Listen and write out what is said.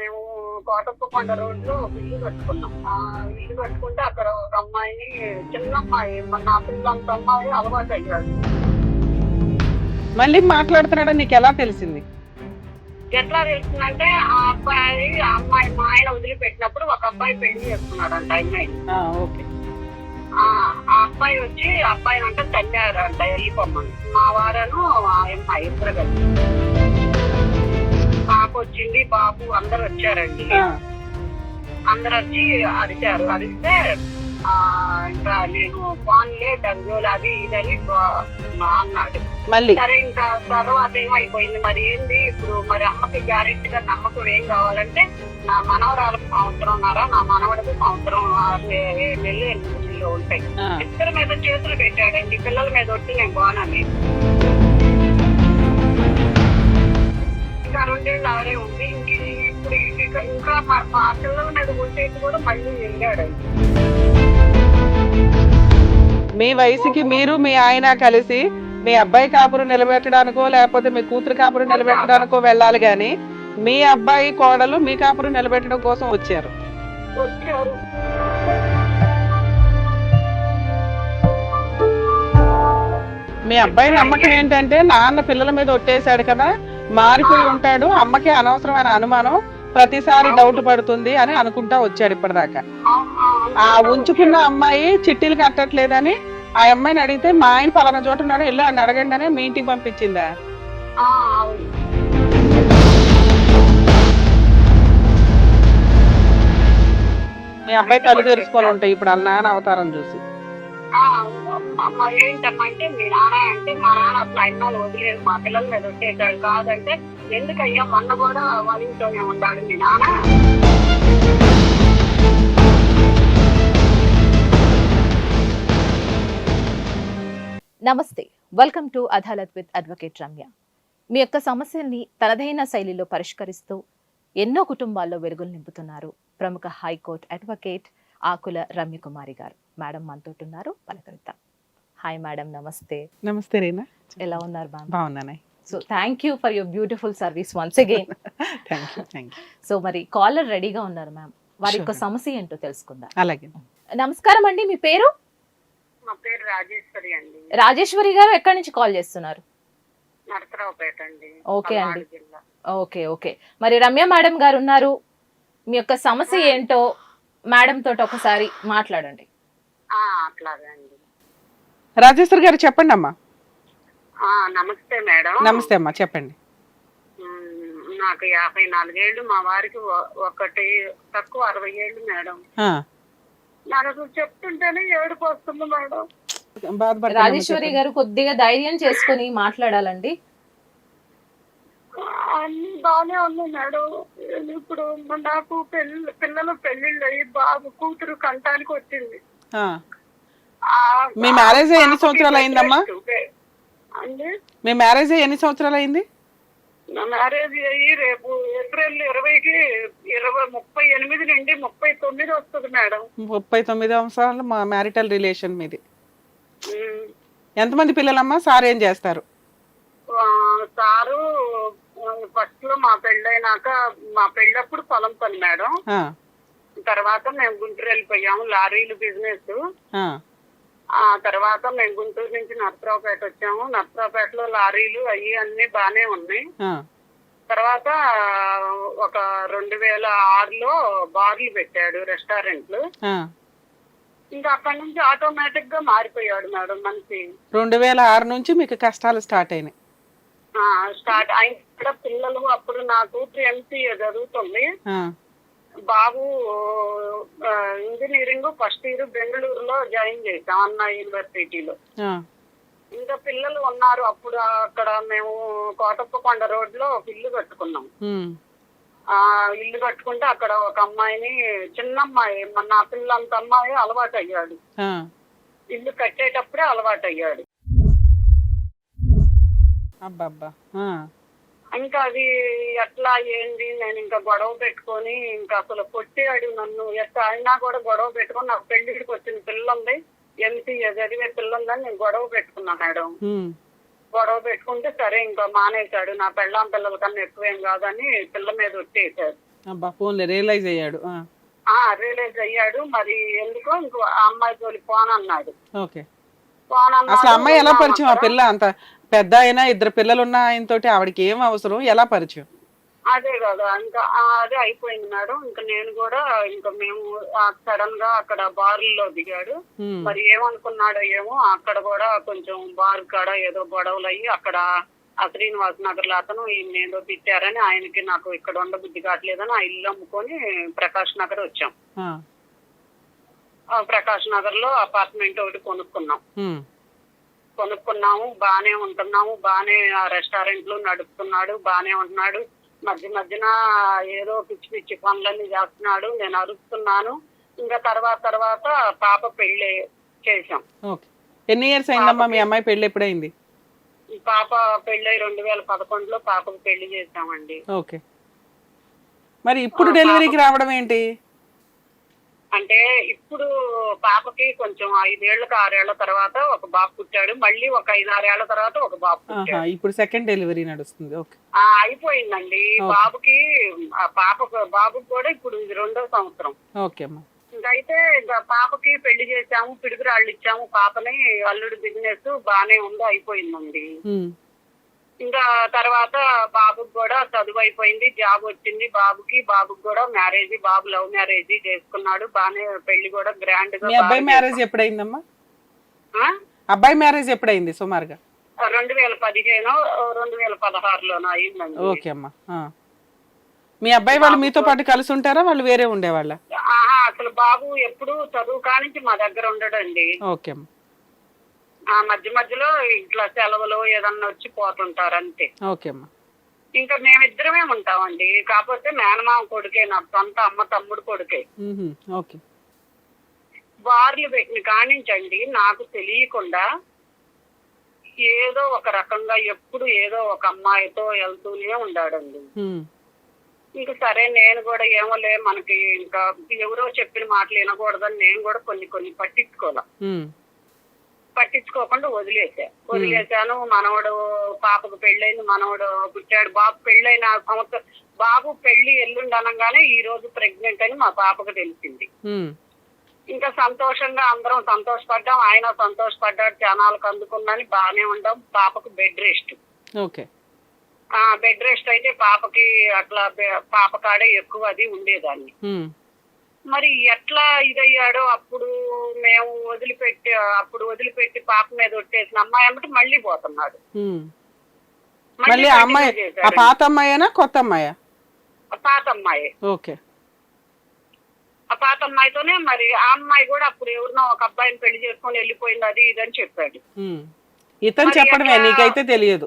మేము కోటప్పకొండ రోడ్లో ఇల్లు కట్టుకున్నాం. ఆ ఇల్లు కట్టుకుంటే అక్కడ ఒక అమ్మాయిని చిన్న అమ్మాయి మన నా పిల్లంత అమ్మాయి అలవాటు అయ్యాడు. మళ్ళీ మాట్లాడుతున్నాడని నీకు ఎలా తెలిసింది? ఎట్లా తెలుస్తుందంటే ఆ అబ్బాయి ఆ అమ్మాయి మా ఆయన వదిలిపెట్టినప్పుడు ఒక అబ్బాయి పెళ్ళి చేసుకున్నాడంట ఆ అమ్మాయి ఆ, ఓకే. ఆ అబ్బాయి వచ్చి అబ్బాయి అంటే తల్లారంట వెళ్ళిపోమ్మని మా వారను ఆ అమ్మాయి ఇద్దరు కలిసి. బాబు అందరు వచ్చారండి. అందరు వచ్చి అరిచారు. అరిస్తే ఇంకా నేను ఫోన్లే డబ్బులు అది ఇదని అన్నాడు. మళ్ళీ? సరే ఇంకా తర్వాత ఏమైపోయింది? మరి ఏంది? ఇప్పుడు మరి అమ్మకి గ్యారెంటీగా నమ్మకం ఏం కావాలంటే నా మనవరాలకు సంవత్సరంన్నర నా మనవడికి సంవత్సరం నెలలు ఉంటాయి. ఇద్దరి మీద చేతులు పెట్టాడండి. పిల్లల మీద వచ్చి నేను బాగున్నాను ఆడే ఉంది. ఇంక ఇప్పుడు ఇంకా ఇంకా మా పిల్లల మీద కూడా మళ్ళీ వెళ్ళాడండి మీ వయసుకి మీరు మీ ఆయన కలిసి మీ అబ్బాయి కాపురం నిలబెట్టడానికో లేకపోతే మీ కూతురు కాపురం నిలబెట్టడానికో వెళ్ళాలి గాని మీ అబ్బాయి కోడలు మీ కాపురం నిలబెట్టడం కోసం వచ్చారు. వచ్చారు. మీ అబ్బాయి నమ్మకం ఏంటంటే నాన్న పిల్లల మీద ఒట్టేశాడు కదా మారిపోయి ఉంటాడు. అమ్మకి అనవసరమైన అనుమానం. ప్రతిసారి డౌట్ పడుతుంది అని అనుకుంటా వచ్చాడు ఇప్పటిదాకా. ఆ ఉంచుకున్న అమ్మాయి చిట్టీలు కట్టట్లేదని ఆ అమ్మాయిని అడిగితే మా ఆయన పలానా చోట ఉన్నాడు వెళ్ళి ఆయన అడగండి అని మీ ఇంటికి పంపించిందా? మీ అబ్బాయి తల్లి తెరుచుకొని ఉంటాయి ఇప్పుడు వాళ్ళ నాన్న అవతారం చూసి. అమ్మ ఏంటమ్మా అంటే మీ నాన్న అంటే మా నాన్న అసలు అన్నాలు వదిలేదు మా పిల్లల మీద వచ్చేసాడు కాదంటే ఎందుకయ్యా మొన్న కూడా వాళ్ళ ఇంట్లోనే ఉన్నాడు మీ నాన్న? నమస్తే welcome to Adalat with advocate Ramya. మీ యొక్క సమస్యల్ని తనదైన శైలిలో పరిష్కరిస్తూ ఎన్నో కుటుంబాల్లో వెలుగులు నింపుతున్నారు ప్రముఖ హైకోర్టు అడ్వకేట్ ఆకుల రమ్యకుమారి గారు. మేడం మనతోటి ఉన్నారు పలకరిద్దాం. హాయ్ మేడం నమస్తే నమస్తే రీనా? ఎలా ఉన్నారు బాగున్నానే. So thank you for your beautiful service once again thank you thank you so మరి కాలర్ రెడీగా ఉన్నారు మ్యామ్ వారి యొక్క. సమస్య ఏంటో తెలుసుకుందాం. అలాగే. నమస్కారం అండి మీ పేరు? మా పేరు రాజేశ్వరి అండి. రాజేశ్వరి గారు ఎక్కడి నుంచి కాల్ చేస్తున్నారు? ఓకే అండి. Okay okay. మరి రమ్య మేడం గారు ఉన్నారు. మీ యొక్క సమస్య ఏంటో మేడం తోటి ఒకసారి మాట్లాడండి. ఆ, అట్లాగే అండి. రాజేశ్వర్ గారు చెప్పండి అమ్మా ఆ, నమస్తే మేడం. నమస్తే అమ్మా చెప్పండి. నాకు యాభై నాలుగేళ్ళు మా వారికి ఒకటి తక్కువ అరవై ఏళ్ళు మేడం. ఆ, నాకు చెప్తుంటేనే ఏడుపు వస్తుంది మేడం. రాజేశ్వరి. గారు కొద్దిగా ధైర్యం చేసుకుని మాట్లాడాలండి. అన్ని బాగానే ఉంది మేడం. ఇప్పుడు నాకు పిల్లలు పెళ్ళిళ్ళు అయ్యి బాబు కూతురు కంటానికి వచ్చింది. మీ మ్యారేజ్ ఎన్ని సంవత్సరాలు అయిందమ్మా? మీ మ్యారేజ్ ఎన్ని సంవత్సరాలు అయింది? నా మ్యారేజ్ అయ్యి రేపు ఏప్రిల్ ఇరవైకి ఇరవై ముప్పై ఎనిమిది నుండి ముప్పై తొమ్మిది వస్తుంది మేడం. ముప్పై తొమ్మిది సంవత్సరాలు మా మ్యారిటల్ రిలేషన్ మీది. ఎంతమంది పిల్లలమ్మా? సార్ ఏం చేస్తారు? సారు ఫస్ట్లో మా పెళ్ళైనాక మా పెళ్ళప్పుడు పొలం పని మేడం. తర్వాత మేము గుంటూరు వెళ్ళిపోయాము లారీలు బిజినెస్ ఆ, తర్వాత మేము గుంటూరు నుంచి నర్సరావుపేట వచ్చాము. నర్సరావుపేటలో లారీలు అవి అన్ని బానే ఉన్నాయి. తర్వాత ఒక రెండు వేల ఆరులో బార్లు పెట్టాడు రెస్టారెంట్లు. ఇంకా అక్కడి నుంచి ఆటోమేటిక్గా మారిపోయాడు మేడం మనిషి. రెండు వేల ఆరు నుంచి మీకు కష్టాలు స్టార్ట్ అయినాయి. స్టార్ట్ కూడా పిల్లలు అప్పుడు నా కూతురు ఎంసీఏ చదువుతుంది ఆ, బాబు ఇంజనీరింగ్ ఫస్ట్ ఇయర్ బెంగళూరులో జాయిన్ చేశాం అన్నా యూనివర్సిటీలో. ఇంకా పిల్లలు ఉన్నారు. అప్పుడు అక్కడ మేము కోటప్పకొండ రోడ్లో ఒక ఇల్లు కట్టుకున్నాం. ఆ ఇల్లు కట్టుకుంటే అక్కడ ఒక అమ్మాయిని చిన్న అమ్మాయి నా పిల్లంత అమ్మాయి అలవాటు అయ్యాడు ఇల్లు కట్టేటప్పుడే అలవాటు అయ్యాడు అబ్బబ్బా. ఆ, ఇంకా అది ఎట్లా ఏంది? నేను ఇంకా గొడవ పెట్టుకొని ఇంకా అసలు కొట్టాడు నన్ను. ఎట్లా అయినా కూడా గొడవ పెట్టుకొని నాకు పెళ్ళిడికి వచ్చిన పిల్ల ఉంది ఎంసీఏ చదివే పిల్ల ఉందని నేను గొడవ పెట్టుకున్నా మేడం. గొడవ పెట్టుకుంటే సరే ఇంకా మానేశాడు. నా పెళ్ళాం పిల్లల కన్నా ఎక్కువేం కాదని పిల్ల మీద వచ్చేసాడు. రియలైజ్ అయ్యాడు. రియలైజ్ అయ్యాడు. మరి ఎందుకో ఇంకో అమ్మాయి తోలి పోన్ అన్నాడు ఓకే. పోన్ అన్నాడు అసలు అమ్మాయి ఎలా పరిచయం ఆ. పిల్ల అంత? పెద్ద అయినా ఇద్దరు పిల్లలు ఉన్న ఆయనతోటి ఆవిడకి ఏం అవసరం? ఎలా పరిచయం? అదే కదా ఇంకా అదే అయిపోయింది మేడం. ఇంకా నేను కూడా ఇంకా మేము సడన్గా అక్కడ బార్లో దిగాడు. మరి ఏమనుకున్నాడో ఏమో అక్కడ కూడా కొంచెం బార్ కాడ ఏదో గొడవలు అయ్యి అక్కడ ఆ శ్రీనివాస్ నగర్లో అతను ఈయన ఏదో తిట్టారని ఆయనకి నాకు ఇక్కడ ఉండబుద్ధి కావట్లేదని ఆ ఇల్లు అమ్ముకొని ప్రకాష్ నగర్ వచ్చాం. ప్రకాష్ నగర్లో అపార్ట్మెంట్ ఒకటి కొనుక్కున్నాం. కొనుక్కున్నాము బానే ఉంటున్నాము బానే ఆ రెస్టారెంట్లు నడుపుతున్నాడు బానే ఉంటున్నాడు. మధ్య మధ్యన ఏదో పిచ్చి పిచ్చి పనులన్నీ చేస్తున్నాడు నేను అరుస్తున్నాను. ఇంకా తర్వాత తర్వాత పాప పెళ్ళి చేశాం. ఓకే. ఎన్ని ఇయర్స్ అయిందమ్మా మీ అమ్మాయి పెళ్ళి ఎప్పుడైంది? పాప పెళ్ళి రెండు వేల పదకొండులో పాపకు పెళ్ళి చేశామండి. ఓకే. మరి ఇప్పుడు డెలివరీకి రావడం ఏంటి? అంటే ఇప్పుడు పాపకి కొంచెం ఐదేళ్ళకు ఆరేళ్ళ తర్వాత ఒక బాబు పుట్టాడు. మళ్ళీ ఒక ఐదు ఆరేళ్ళ తర్వాత ఒక బాబు పుట్టాడు. ఇప్పుడు సెకండ్ డెలివరీ నడుస్తుంది. ఓకే అయిపోయిందండి. బాబుకి పాప బాబుకి కూడా ఇప్పుడు ఇది రెండో సంవత్సరం. ఓకే అమ్మా. ఇంకైతే ఇంకా పాపకి పెళ్ళి చేసాము పిడుగురాళ్ళు ఇచ్చాము. పాపని అల్లుడు బిజినెస్ బానే ఉంది అయిపోయిందండి. ఉమ్, ఇంకా తర్వాత బాబుకి కూడా చదువు అయిపోయింది జాబ్ వచ్చింది. బాబుకి బాబుకి కూడా మ్యారేజ్ బాబు లవ్ మ్యారేజ్ చేసుకున్నాడు. బానే పెళ్ళి కూడా గ్రాండ్గా మీ అబ్బాయి బాగా మ్యారేజ్ ఎప్పుడైందమ్మా? అబ్బాయి మ్యారేజ్ ఎప్పుడైంది సుమారుగా? రెండు వేల పదిహేను రెండు వేల పదహారులోనో అయిందండి ఓకే అమ్మా ఆ. మీ అబ్బాయి వాళ్ళు మీతో పాటు కలిసి ఉంటారా? వాళ్ళు వేరే ఉండేవాళ్ళ? ఆహా అసలు బాబు ఎప్పుడు చదువు కానించి మా దగ్గర ఉండడండి. ఓకే అమ్మా. ఆ మధ్య మధ్యలో ఇట్లా సెలవులు ఏదన్నా వచ్చి పోతుంటారు అంతే. ఓకే అమ్మా. ఇంకా మేమిద్దరమే ఉంటామండి. కాకపోతే మేనమామ కొడుకే నా సొంత అమ్మ తమ్ముడు కొడుకే. ఓకే. బార్లు పెట్టిన కానించండి నాకు తెలియకుండా ఏదో ఒక రకంగా ఎప్పుడు ఏదో ఒక అమ్మాయితో వెళ్తూనే ఉండాడండి. ఇంకా సరే నేను కూడా ఏమోలే మనకి ఇంకా ఎవరో చెప్పిన మాటలు వినకూడదని నేను కూడా కొన్ని కొన్ని పట్టించుకోలే పట్టించుకోకుండా వదిలేసా. వదిలేశాను మనవడు పాపకు పెళ్ళైంది మనవడు పుట్టాడు. బాబు పెళ్ళైన సంవత్సరం బాబు పెళ్ళి ఎల్లుండి అనగానే ఈ రోజు ప్రెగ్నెంట్ అని మా పాపకు తెలిసింది. ఇంకా సంతోషంగా అందరం సంతోషపడ్డాం. ఆయన సంతోషపడ్డాడు. జనాలకు అందుకుందని బాగానే ఉండాం. పాపకు బెడ్ రెస్ట్. ఓకే. ఆ బెడ్ రెస్ట్ అయితే పాపకి అట్లా పాప కాడే ఎక్కువ అది ఉండేదాన్ని. మరి ఎట్లా ఇదయ్యాడో అప్పుడు మేము వదిలిపెట్టి అప్పుడు వదిలిపెట్టి పాప మీద ఒట్టేసిన అమ్మాయి అమ్మటి మళ్ళీ పోతున్నాడు. మళ్ళీ అమ్మాయి ఆ. పాత అమ్మాయేనా కొత్త అమ్మాయా ఆ పాత అమ్మాయి ఓకే ఆ పాత అమ్మాయితోనే మరి ఆ అమ్మాయి కూడా అప్పుడు ఎవరినో ఒక అబ్బాయిని పెళ్ళి చేసుకొని వెళ్ళిపోయింది అది ఇదని చెప్పాడు. ఇతను చెప్పడమే? నీకైతే తెలియదు